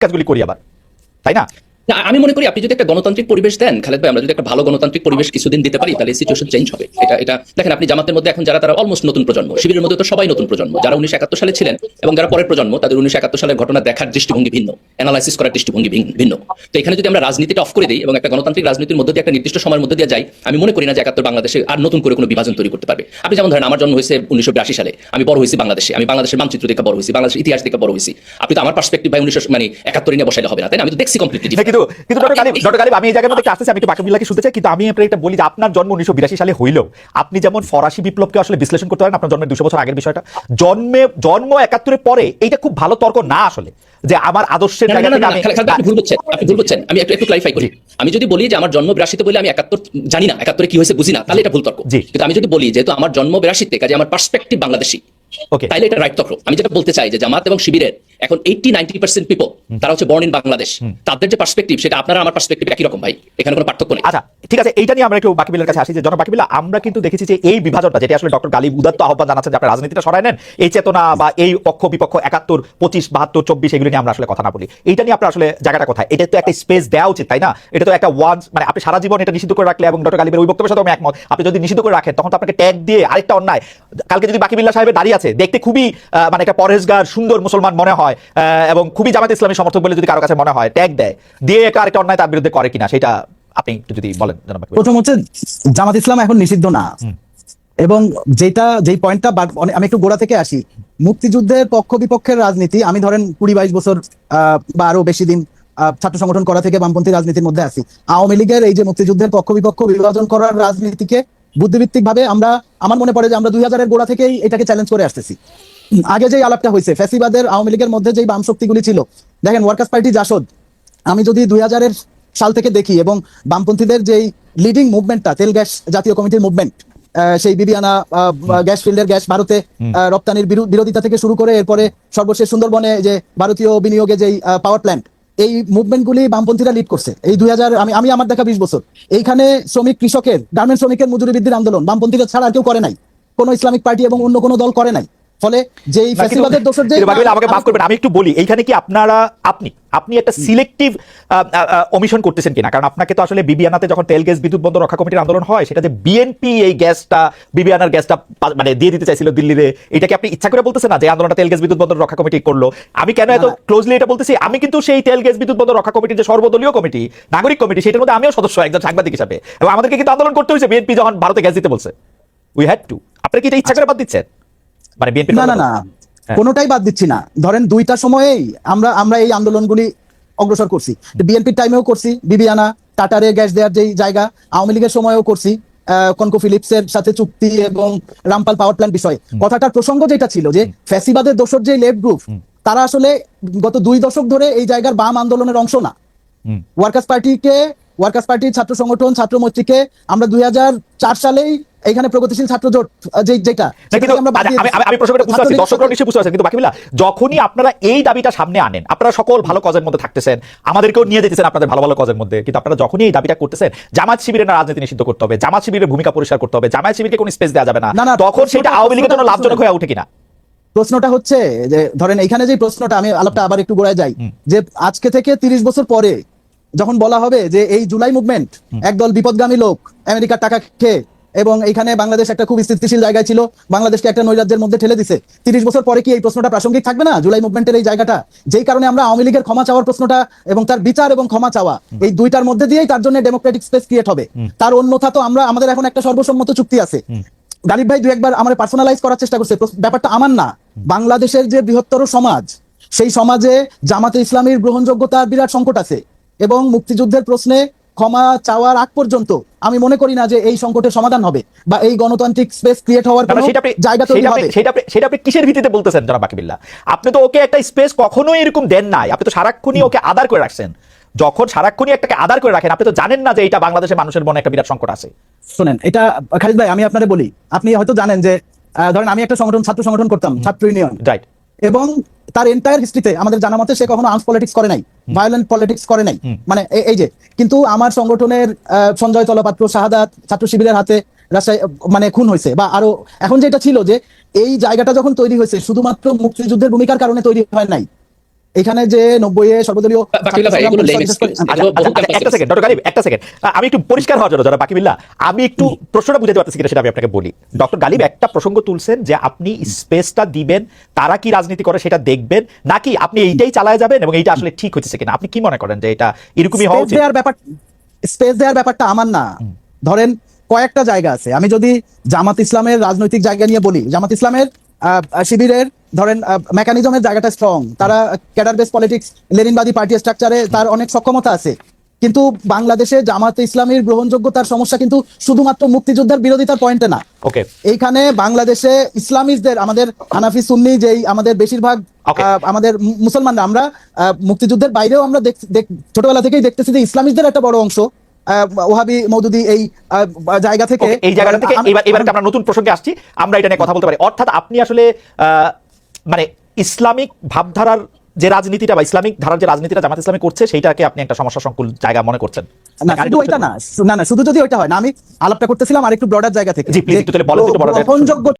কাজগুলি করি আবার তাই না? আমি মনে করি আপনি যদি একটা গণতান্ত্রিক পরিবেশ দেন, খালেদ ভাই, আমরা যদি একটা ভালো গণতান্ত্রিক পরিবেশ কিছুদিন দিতে পারি, তাহলে সিচুয়েশন চেঞ্জ হবে। এটা এটা, দেখেন আপনি জামাতের মধ্যে এখন যারা, তারা অলমোস্ট নতুন প্রজন্ম। শিবিরের মধ্যে তো সবাই নতুন প্রজন্ম। যারা উনিশশো একাত্তর সালে ছিলেন এবং যারা পরের প্রজন্ম, তাদের উনিশশো একাত্তর সালের ঘটনা দেখার দৃষ্টিভঙ্গি ভিন্ন। অ্যানালাইসিস করার দৃষ্টিভঙ্গি ভিন- ভিন্ন। তো এখানে যদি আমরা রাজনীতিটা অফ করে দিই এবং একটা গণতান্ত্রিক রাজনীতির মধ্যে দিয়ে একটা নির্দিষ্ট সময়ের মধ্যে দিয়ে যাই, আমি মনে করি না যে একাত্তর বাংলাদেশে আর নতুন করে কোনো বিভাজন তৈরি করতে পারবে। আপনি যেমন ধরেন, আমার জন্ম হয়েছে উনিশশো বিরাশি সালে। আমি বড় হয়েছি বাংলাদেশে। আমি বাংলাদেশের মানচিত্র দেখে বড় হয়েছি। বাংলাদেশের ইতিহাস দেখে বড় হয়েছি। আপনি তো আমার পার্সপেক্টিভ ভাই উনিশশো মানে একাত্তরে নিয়ে বসাইলে হবে না, তাই আমি তো দেখছি কমপ্লিটলি কিন্তু কিন্তু ডক্টর গালিব ডক্টর গালিব আমি এই জায়গার মধ্যে একটু আসতেছি আমি একটু বাকিবিল্লাহকে শুনতে চাই কিন্তু আমি আপনার এটা বলি যে আপনার জন্ম উনিশশো বিরাশি সালে হইলেও আপনি যেমন ফরাসি বিপ্লবকে আসলে বিশ্লেষণ করতে পারেন আপনার জন্মের দুশো বছর আগের বিষয়টা জন্মে জন্ম একাত্তরের পরে এইটা খুব ভালো তর্ক না আসলে যে আমার আদর্শের না, না, জায়গা থেকে আমি আপনি ভুল আপনি আমি একটু একটু ক্লারিফাই করি। আমি যদি বলি যে আমার জন্ম বিরাশিতে বলে আমি একাত্তর জানি না একাত্তরে কি হয়েছে বুঝি না তাহলে এটা ভুল তর্ক। কিন্তু আমি যদি বলি যেহেতু আমার জন্ম বিরাশিতে কাজে আমার পার্সপেক্টিভ বাংলাদেশি ওকে তাইলে এটা রাইট তর্ক। আমি যেটা বলতে চাই যে জামাত এবং শিবিরের এখন এইটি নাইনটি পার্সেন্ট পিপল তারা হচ্ছে বর্ন ইন বাংলাদেশ তাদের যে পার্সপেক্টিভ সেটা আপনারা আমার পার্সপেক্টিভ একই রকম ভাই। এখানে কোনো পার্থক্য নেই। আচ্ছা ঠিক আছে এইটা নিয়ে আমরা একটু বাকিবিলের কাছে আসি যে জন বাকিবিল্লা আমরা কিন্তু দেখেছি যে এই বিভাজনটা যেটা আসলে ডক্টর গালিব উদাত্ত আহ্বান জানাচ্ছেন যে আপনার রাজনীতিটা সরাই নেন এই চেতনা বা এই পক্ষ বিপক্ষ একাত্তর পঁচিশ বাহাত্তর চব্বিশ এগুলো নিয়ে আমরা আসলে কথা না বলি। এইটা নিয়ে আপনার আসলে জায়গাটা কোথায়? এটা তো একটা স্পেস দেওয়া উচিত তাই না? এটা তো একটা ওয়ান মানে আপনি সারা জীবন এটা নিষিদ্ধ করে রাখলে এবং ডক্টর গালিবের ওই বক্তব্যের সাথে আমি একমত। আপনি যদি নিষিদ্ধ করে রাখেন তখন তো আপনাকে ট্যাগ দিয়ে আরেকটা অন্যায় কালকে যদি বাকিবিল্লা সাহেবের দাঁড়িয়ে আছে দেখতে খুবই মানে একটা পরেশগার সুন্দর মুসলমান মনে হয় আহ, এবং খুবই জামাত ইসলামী সমর্থক বলে যদি কারও কাছে মনে হয় ট্যাগ দেয় দিয়ে একটা আরেকটা অন্যায় তার বিরুদ্ধে করে কিনা সেটা আপনি একটু যদি বলেন প্রথম হচ্ছে জামাত ইসলাম এখন নিষিদ্ধ না। এবং যেটা যেই পয়েন্টটা আমি একটু গোড়া থেকে আসি। মুক্তিযুদ্ধের পক্ষ বিপক্ষের রাজনীতি আমি ধরেন কুড়ি বাইশ বছর আহ, বা আরও বেশি দিন ছাত্র সংগঠন করা থেকে বামপন্থী রাজনীতির মধ্যে আছি। আওয়ামী লীগের এই যে মুক্তিযুদ্ধের পক্ষ বিপক্ষ বিভাজন করার রাজনীতিকে বুদ্ধিভিত্তিক ভাবে আমরা আমার মনে পড়ে যে আমরা দুই হাজারের গোড়া থেকেই এটাকে চ্যালেঞ্জ করে আসতেছি। আগে যে আলাপটা হয়েছে ফ্যাসিবাদের আওয়ামী লীগের মধ্যে যেই বাম শক্তিগুলি ছিল দেখেন ওয়ার্কার্স পার্টি জাসদ আমি যদি দুই হাজারের সাল থেকে দেখি এবং বামপন্থীদের যেই লিডিং মুভমেন্টটা তেল গ্যাস জাতীয় কমিটির মুভমেন্ট সেই বিবিয়ানা গ্যাস ফিল্ডের গ্যাস ভারতে রপ্তানির বিরোধিতা থেকে শুরু করে এরপরে সর্বশেষ সুন্দরবনে যে ভারতীয় বিনিয়োগে যেই পাওয়ার প্ল্যান্ট এই মুভমেন্টগুলি বামপন্থীরা লিড করছে। এই দুই হাজার আমি আমি আমার দেখা বিশ বছর। এইখানে শ্রমিক কৃষকের গার্মেন্ট শ্রমিকের মজুরি বৃদ্ধির আন্দোলন বামপন্থীরা ছাড়া আর কেউ করে নাই। কোনো ইসলামিক পার্টি এবং অন্য কোনো দল করে নাই। ফলে যেই ফ্যাসিবাদের দোষর যে আমাকে মাফ করবেন আমি একটু বলি এইখানে কি আপনারা আপনি আপনি একটা সিলেক্টিভ অমিশন করতেছেন কিনা? কারণ আপনাকে তো আসলে যখন তেল গ্যাস বিদ্যুৎ বন্ধ রক্ষা কমিটির আন্দোলন হয় সেটা যে বিএনপি এই গ্যাসটা গ্যাসটা মানে দিয়ে দিতে চাইছিল দিল্লিতে। এটাকে আপনি ইচ্ছা করে বলতেছেন না যে আন্দোলনটা তেল গ্যাস বিদ্যুৎ বন্ধ রক্ষা কমিটি করল? আমি কেন এত। ক্লোজলি এটা বলতেছি? আমি কিন্তু সেই তেল গ্যাস বিদ্যুৎ বন্ধ রক্ষা কমিটির যে সর্বদলীয় কমিটি নাগরিক কমিটি সেটার মধ্যে আমিও সদস্য একজন সাংবাদিক হিসাবে। এবং আমাদেরকে কিন্তু আন্দোলন করতে হয়েছে। বিএনপি যখন ভারতে গ্যাস দিতে বলছে উই হ্যাড টু আপনি কি এটা ইচ্ছা করে বাদ দিচ্ছেন? মানে বিএনপি না না না। হ্যাঁ। কোনোটাই বাদ দিচ্ছি না। ধরেন দুইটা সময়েই আমরা আমরা এই আন্দোলনগুলি অগ্রসর করছি। বিএনপির টাইমেও করছি বিবিয়ানা টাটারে গ্যাস দেওয়ার যেই জায়গা আওয়ামী লীগের সময়ও করছি কনকো ফিলিপসের সাথে চুক্তি এবং রামপাল পাওয়ার প্ল্যান্ট বিষয়ে। কথাটার প্রসঙ্গ যেটা ছিল যে ফ্যাসিবাদের দোষর যে লেফট গ্রুপ তারা আসলে গত দুই দশক ধরে এই জায়গার বাম আন্দোলনের অংশ না। ওয়ার্কার্স পার্টিকে ওয়ার্কার্স পার্টির ছাত্র সংগঠন ছাত্র মৈত্রীকে আমরা দুই হাজার চার সালেই এখানে প্রগতিশীল ছাত্র জোট যে যেটা আচ্ছা, আমি- প্রসঙ্গটা বুঝতে পারছি। দর্শকরা নিশ্চয়ই বুঝতে পারছেন কিন্তু বাকিবিল্লাহ যখনই আপনারা এই দাবিটা সামনে আনেন আপনারা সকল ভালো কজের মধ্যে থাকতেছেন আমাদেরকেও নিয়ে যেতেছেন আপনাদের ভালো ভালো কজের মধ্যে কিন্তু আপনারা যখনই এই দাবিটা করতেছেন জামাত শিবিরের না রাজনীতি নিষিদ্ধ করতে হবে জামাত শিবিরের ভূমিকা পরিষ্কার করতে হবে জামাত শিবিরকে কোনো স্পেস দেওয়া যাবে না না, না, তখন সেটা আওয়ামী লীগের জন্য লাভজনক হয়ে ওঠে কিনা? প্রশ্নটা হচ্ছে যে ধরেন এখানে যে প্রশ্নটা আমি আলাপটা আবার একটু গোড়ায় যাই যে আজকে থেকে তিরিশ বছর পরে যখন বলা হবে যে এই জুলাই মুভমেন্ট একদল বিপদগামী লোক আমেরিকার টাকা খেয়ে এবং এখানে বাংলাদেশ একটা খুব স্থিতিশীল জায়গায় ছিল। বাংলাদেশকে একটা নৈরাজ্যের মধ্যে ঠেলে দিছে। তিরিশ বছর পরে কি এই প্রশ্নটা প্রাসঙ্গিক থাকবে না? জুলাই মুভমেন্টের এই জায়গাটা যেই কারণে আমরা আওয়ামী লীগের ক্ষমা চাওয়ার প্রশ্নটা এবং তার বিচার এবং ক্ষমা চাওয়া এই দুইটার মধ্যে দিয়েই তার জন্য ডেমোক্রেটিক স্পেস ক্রিয়েট হবে। তার অন্যথা তো আমরা আমাদের এখন একটা সর্বসম্মত চুক্তি আছে। গালিব ভাই দু একবার আমার পার্সোনালাইজ করার চেষ্টা করছে। ব্যাপারটা আমার না। বাংলাদেশের যে বৃহত্তর সমাজ সেই সমাজে জামাতে ইসলামীর গ্রহণযোগ্যতার বিরাট সংকট আছে। এবং মুক্তিযুদ্ধের প্রশ্নে ক্ষমা চাওয়ার আগ পর্যন্ত আমি মনে করি না যে এই সংকটের সমাধান হবে বা এই গণতান্ত্রিক স্পেস ক্রিয়েট হওয়ার কোনো জায়গা তৈরি হবে। সেটা আপনি- সেটা আপনি কিসের ভিত্তিতে বলতেছেন জনাব বাকিবিল্লাহ আপনি তো ওকে একটা স্পেস কখনোই এরকম দেন নাই। আপনি তো সারাক্ষণই ওকে আদার করে রাখছেন। যখন সারাক্ষণই একটাকে আদার করে রাখেন আপনি তো জানেন না যে এটা বাংলাদেশের মানুষের মনে একটা বিরাট সংকট আছে। শুনেন এটা খালিদ ভাই আমি আপনারে বলি আপনি হয়তো জানেন যে ধরেন আমি একটা সংগঠন ছাত্র সংগঠন করতাম ছাত্র ইউনিয়ন রাইট এবং তার এন্টায়ার হিস্ট্রিতে আমাদের জানা মতে সে কখনো আর্মস পলিটিক্স করে নাই ভায়োলেন্ট পলিটিক্স করে নাই। মানে এই যে কিন্তু আমার সংগঠনের আহ, সঞ্জয় তলপাত্র শাহাদাত ছাত্র শিবিরের হাতে রাজশাহী মানে খুন হয়েছে বা আরও এখন যেটা ছিল যে এই জায়গাটা যখন তৈরি হয়েছে শুধুমাত্র মুক্তিযুদ্ধের ভূমিকার কারণে তৈরি হয় নাই। এখানে যে নব্বই এ সর্বদলীয়। আচ্ছা, আচ্ছা, campus একটা সেকেন্ড ডক্টর গালিব একটা সেকেন্ড আমি একটু পরিষ্কার হওয়ার জন্য যারা বাকি বিল্লা আমি একটু প্রশ্নটা বুঝাতে পারতেছি কিনা সেটা আমি আপনাকে বলি। ডক্টর গালিব একটা প্রসঙ্গ তুলছেন যে আপনি স্পেসটা দিবেন তারা কি রাজনীতি করে সেটা দেখবেন নাকি আপনি এইটাই চালায় যাবেন এবং এইটা আসলে ঠিক হচ্ছে কিনা? আপনি কি মনে করেন যে এটা এরকমই হওয়া উচিত? দেওয়ার ব্যাপার স্পেস দেওয়ার ব্যাপারটা আমার না। ধরেন কয়েকটা জায়গা আছে। আমি যদি জামাত ইসলামের রাজনৈতিক জায়গা নিয়ে বলি জামাত ইসলামের শিবিরের ধরেন মেকানিজমের জায়গাটা স্ট্রং তারা ক্যাডার বেস পলিটিক্স লেনিনবাদী পার্টি স্ট্রাকচারে তার অনেক সক্ষমতা আছে। কিন্তু বাংলাদেশে জামাত ইসলামীর গ্রহণযোগ্যতার সমস্যা কিন্তু শুধুমাত্র মুক্তিযোদ্ধার বিরোধিতার পয়েন্টে না। ওকে এইখানে বাংলাদেশে ইসলামিস্টদের আমাদের হানাফি সুন্নি যেই আমাদের বেশিরভাগ আমাদের মুসলমানরা আমরা মুক্তিযুদ্ধের বাইরেও আমরা ছোটবেলা থেকেই দেখতেছি যে ইসলামিস্টদের একটা বড় অংশ। ওহাবি মৌদুদি এই জায়গা থেকে এই জায়গাটা থেকে এবার এবার আমরা নতুন প্রসঙ্গে আসছি আমরা এটা নিয়ে কথা বলতে পারি। অর্থাৎ আপনি আসলে মানে ইসলামিক ভাবধারার যে রাজনীতিটা বা ইসলামিক ধারার যে রাজনীতিটা জামাত ইসলামী করছে সেইটাকে আপনি একটা সমস্যা সংকুল জায়গা মনে করছেন। না শুধু ওইটা না না না শুধু যদি ওইটা হয় না আমি আলাপটা করতেছিলাম আর একটু ব্রডার জায়গা থেকে। জি, একটু তাহলে বলেন একটু